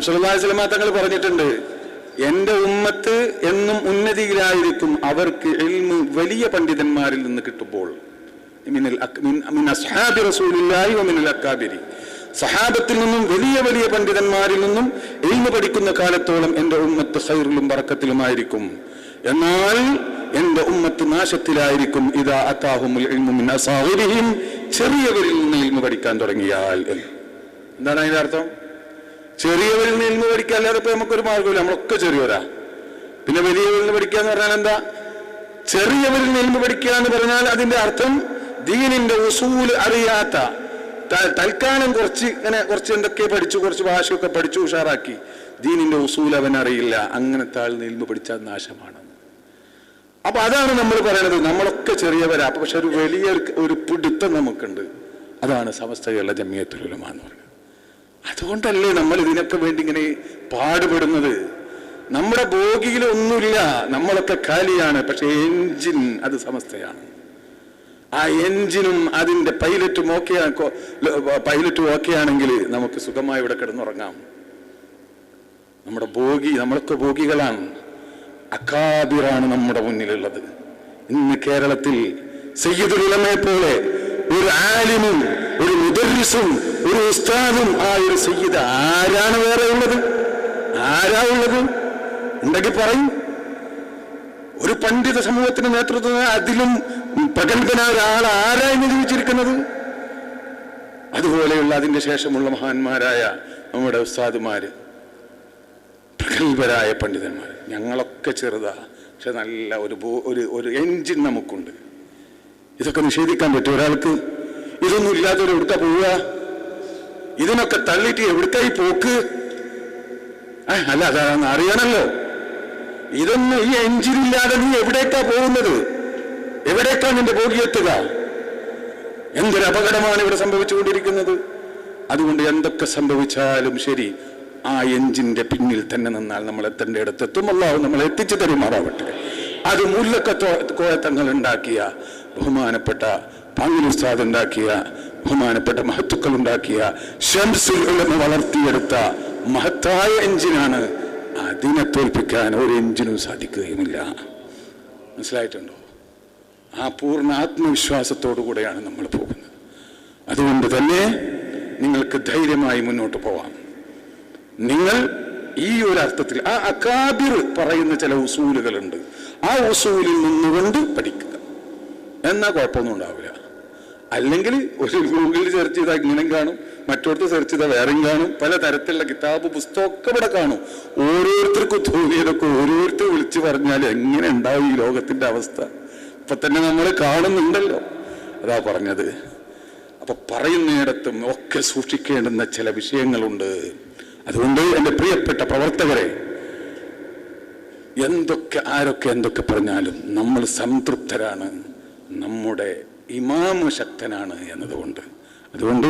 മുസലാസ്ലമ തങ്ങൾ പറഞ്ഞിട്ടുണ്ട് എന്റെ ഉമ്മത്ത് എന്നും ഉന്നതിയിലായിരിക്കും അവർക്ക് എൽമ് വലിയ പണ്ഡിതന്മാരിൽ നിന്ന് കിട്ടുമ്പോൾ. സഹാബത്തിൽ നിന്നും വലിയ വലിയ പണ്ഡിതന്മാരിൽ നിന്നും എൽമ് പഠിക്കുന്ന കാലത്തോളം എന്റെ ഉമ്മത്ത് സൈറിലും പറക്കത്തിലുമായിരിക്കും എന്നാൽ എന്റെ ഉമ്മത്ത് നാശത്തിലായിരിക്കും. ഇതാ അത്താഹുമുൽ ചെറിയവരിൽ നിന്ന് ഇൽമു പഠിക്കാൻ തുടങ്ങിയാൽ. എന്താണ് അതിന്റെ അർത്ഥം? ചെറിയവരിൽ നിന്ന് പഠിക്കുക അല്ലാതെ ഇപ്പൊ നമുക്കൊരു മാർഗമില്ല നമ്മളൊക്കെ ചെറിയവരാ. പിന്നെ വലിയവരിൽ നിന്ന് പഠിക്കുക എന്ന് പറഞ്ഞാൽ എന്താ? ചെറിയവരിൽ നിന്ന് പഠിക്കുക എന്ന് പറഞ്ഞാൽ അതിന്റെ അർത്ഥം ദീനിന്റെ ഉസൂൽ അറിയാത്ത തൽക്കാലം കുറച്ച് ഇങ്ങനെ കുറച്ച് എന്തൊക്കെ പഠിച്ചു കുറച്ച് ഭാഷയൊക്കെ പഠിച്ചു ഉഷാറാക്കി. ദീനിന്റെ ഉസൂൽ അവൻ അറിയില്ല. അങ്ങനത്തെ ആൾ നിൽമ്പ് പഠിച്ചാൽ നാശമാണ്. അപ്പൊ അതാണ് നമ്മൾ പറയുന്നത് നമ്മളൊക്കെ ചെറിയവരാ. പക്ഷെ ഒരു വലിയ ഒരു- പിടുത്തം നമുക്കുണ്ട്. അതാണ് സമസ്തകളുടെ ജമിയത്തുലമ എന്ന് പറയുന്നത്. അതുകൊണ്ടല്ലേ നമ്മൾ ഇതിനൊക്കെ വേണ്ടി ഇങ്ങനെ പാടുപെടുന്നത്? നമ്മുടെ ബോഗിയിലൊന്നുമില്ല. നമ്മളൊക്കെ കാലിയാണ്. പക്ഷെ എൻജിൻ അത് സമസ്തയാണ്. ആ എൻജിനും അതിന്റെ പൈലറ്റും ഓക്കെ പൈലറ്റും ഓക്കെ ആണെങ്കിൽ നമുക്ക് സുഖമായി ഇവിടെ കിടന്നുറങ്ങാം. നമ്മുടെ ബോഗി നമ്മളൊക്കെ ബോഗികളാണ്. അക്കാബിറാണ് നമ്മുടെ മുന്നിലുള്ളത്. ഇന്ന് കേരളത്തിൽ സയ്യിദുലമയെ പോലെ ഒരു ആലിമും ഒരു മുദരിസും ഒരു ഉസ്താദും ആ ഒരു സയ്യിദ് ആരാണ് വേറെ ഉള്ളത്? ആരാ ഉള്ളത്? ഉണ്ടെങ്കിൽ പറയും. ഒരു പണ്ഡിത സമൂഹത്തിന് നേതൃത്വം അതിലും പ്രഗത്ഭനായ ഒരാൾ ആരായി ജീവിച്ചിരിക്കുന്നത് അതുപോലെയുള്ള അതിന്റെ ശേഷമുള്ള മഹാന്മാരായ നമ്മുടെ ഉസ്താദുമാര് പ്രഗത്ഭരായ പണ്ഡിതന്മാർ ഞങ്ങളൊക്കെ ചെറുതാ പക്ഷെ നല്ല ഒരു ഒരു ഒരു എൻജിൻ നമുക്കുണ്ട്. ഇതൊക്കെ നിഷേധിക്കാൻ പറ്റും ഒരാൾക്ക്. ഇതൊന്നും ഇല്ലാത്തവർ എവിടുക്ക പോവുക? ഇതിനൊക്കെ തള്ളിട്ട് എവിടുക്കായി പോക്ക്? അല്ല അതാണെന്ന് അറിയണല്ലോ. ഇതൊന്നും ഈ എഞ്ചിൻ ഇല്ലാതെ നീ എവിടേക്കാ പോകുന്നത്? എവിടേക്കാ നിന്റെ പോകിയെത്തുക എന്തൊരു അപകടമാണ് ഇവിടെ സംഭവിച്ചുകൊണ്ടിരിക്കുന്നത്? അതുകൊണ്ട് എന്തൊക്കെ സംഭവിച്ചാലും ശരി ആ എഞ്ചിന്റെ പിന്നിൽ തന്നെ നിന്നാൽ നമ്മൾ എത്തേണ്ട ഇടത്തെത്തും. അള്ളാഹു നമ്മൾ എത്തിച്ചു തരുമാറാവട്ടെ. അത് മുല്ലക്കത്തോ കോയത്തങ്ങൾ ഉണ്ടാക്കിയ ബഹുമാനപ്പെട്ട പാങ്ങിൽ ഉസ്താദ് ഉണ്ടാക്കിയ ബഹുമാനപ്പെട്ട മഹത്തുക്കൾ ഉണ്ടാക്കിയ ഷംസുൽ വളർത്തിയെടുത്ത മഹത്തായ എഞ്ചിനാണ് അതിനെ തോൽപ്പിക്കാൻ ഒരു എഞ്ചിനും സാധിക്കുകയുമില്ല. മനസ്സിലായിട്ടുണ്ടോ? ആ പൂർണ ആത്മവിശ്വാസത്തോടു കൂടെയാണ് നമ്മൾ പോകുന്നത്. അതുകൊണ്ട് തന്നെ നിങ്ങൾക്ക് ധൈര്യമായി മുന്നോട്ട് പോവാം. നിങ്ങൾ ഈ ഒരു അർത്ഥത്തിൽ ആ അക്കാബിർ പറയുന്ന ചില ഉസൂലുകളുണ്ട്. ആ ഉസൂലിൽ നിന്നുകൊണ്ട് പഠിക്കുക. എന്നാ കുഴപ്പമൊന്നും ഉണ്ടാവില്ല. അല്ലെങ്കിൽ ഒരു ഗൂഗിളിൽ സെർച്ച് ചെയ്താൽ ഇങ്ങനെ കാണും മറ്റോടത്ത് സെർച്ച് ചെയ്താൽ വേറെയും കാണും. പല തരത്തിലുള്ള കിതാബ് പുസ്തകമൊക്കെ ഇവിടെ കാണും. ഓരോരുത്തർക്കും തോന്നിയതൊക്കെ ഓരോരുത്തർ വിളിച്ചു പറഞ്ഞാൽ എങ്ങനെ ഉണ്ടാവും ഈ ലോകത്തിന്റെ അവസ്ഥ? ഇപ്പൊ തന്നെ നമ്മൾ കാണുന്നുണ്ടല്ലോ. അതാ പറഞ്ഞത്. അപ്പൊ പറയുന്നിടത്തും ഒക്കെ സൂക്ഷിക്കേണ്ടുന്ന ചില വിഷയങ്ങളുണ്ട്. അതുകൊണ്ട് എന്റെ പ്രിയപ്പെട്ട പ്രവർത്തകരെ എന്തൊക്കെ ആരൊക്കെ എന്തൊക്കെ പറഞ്ഞാലും നമ്മൾ സംതൃപ്തരാണ്. നമ്മുടെ ഇമാമ ശക്തനാണ് എന്നതുകൊണ്ട്. അതുകൊണ്ട്